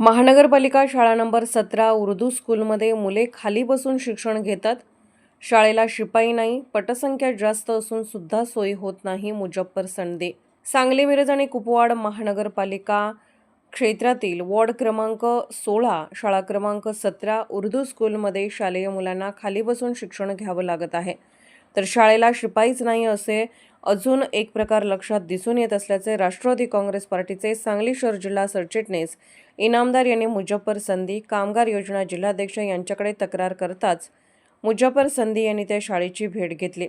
महानगरपालिका शाळा नंबर सतरा उर्दू स्कूलमध्ये मुले खाली बसून शिक्षण घेतात. शाळेला शिपाई नाही पटसंख्या जास्त असून सुद्धा सोयी होत नाही मुजफ्फर संडे. सांगली मिरज आणि कुपवाड महानगरपालिका क्षेत्रातील वॉर्ड क्रमांक सोळा शाळा क्रमांक सतरा उर्दू स्कूलमध्ये शालेय मुलांना खाली बसून शिक्षण घ्यावं लागत आहे. तर शाळेला शिपाईच नाही असे अजून एक प्रकार लक्षात दिसून येत असल्याचे राष्ट्रवादी काँग्रेस पार्टीचे सांगली शहर जिल्हा सरचिटणीस इनामदार यांनी मुजफ्फर संधी कामगार योजना जिल्हाध्यक्ष यांच्याकडे तक्रार करताच मुजफ्फर संधी यांनी त्या शाळेची भेट घेतली.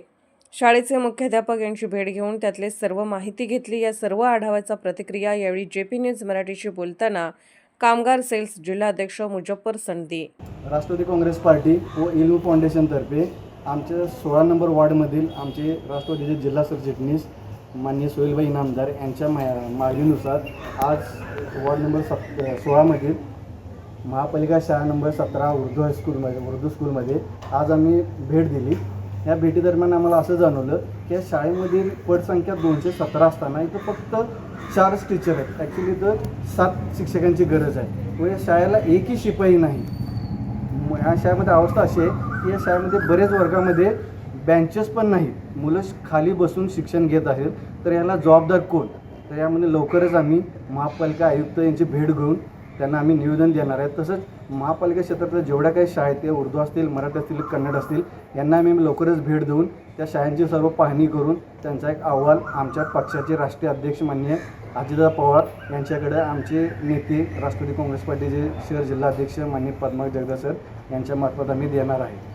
शाळेचे मुख्याध्यापक यांची भेट घेऊन त्यातले सर्व माहिती घेतली. या सर्व आढाव्याचा प्रतिक्रिया यावेळी जे पी न्यूज मराठीशी बोलताना कामगार सेल्स जिल्हाध्यक्ष मुजफ्फर संधी. राष्ट्रवादी काँग्रेस पार्टी व इलू फाउंडेशनतर्फे आमच्या सोळा नंबर वॉर्डमधील आमचे राष्ट्रवादीचे जिल्हा सरचिटणीस माननीय सोहेलभाई इनामदार यांच्या मा मागणीनुसार आज वॉर्ड नंबर सत सोळामधील महापालिका शाळा नंबर सतरा उर्दू हायस्कूलमध्ये उर्दू स्कूलमध्ये आज आम्ही भेट दिली. या भेटीदरम्यान आम्हाला असं जाणवलं की या शाळेमधील पटसंख्या दोनशे सतरा असताना इथं फक्त चारच टीचर आहेत. ॲक्च्युली तर सात शिक्षकांची गरज आहे. व या शाळेला एकही शिपाई नाही. त्यामुळे या शाळेमध्ये अवस्था अशी आहे की या शाळेमध्ये बरेच वर्गामध्ये बेंचेस पण नाहीत. मुलं खाली बसून शिक्षण घेत आहेत. तर याला जबाबदार कोण? तर यामध्ये लवकरच आम्ही महापालिका आयुक्त यांची भेट घेऊन त्यांना आम्ही निवेदन देणार आहे. तसंच महापालिका क्षेत्रातल्या जेवढ्या काही शाळा आहेत ते उर्दू असतील मराठी असतील कन्नड असतील यांना आम्ही लवकरच भेट देऊन त्या शाळांची सर्व पाहणी करून त्यांचा एक अहवाल आमच्या पक्षाचे राष्ट्रीय अध्यक्ष मान्य अजितदा पवार यांच्याकडे आमचे नेते राष्ट्रवादी काँग्रेस पार्टीचे शहर जिल्हा अध्यक्ष मान्य पद्मा जगदा सर यांच्या मार्फत आम्ही देणार आहे.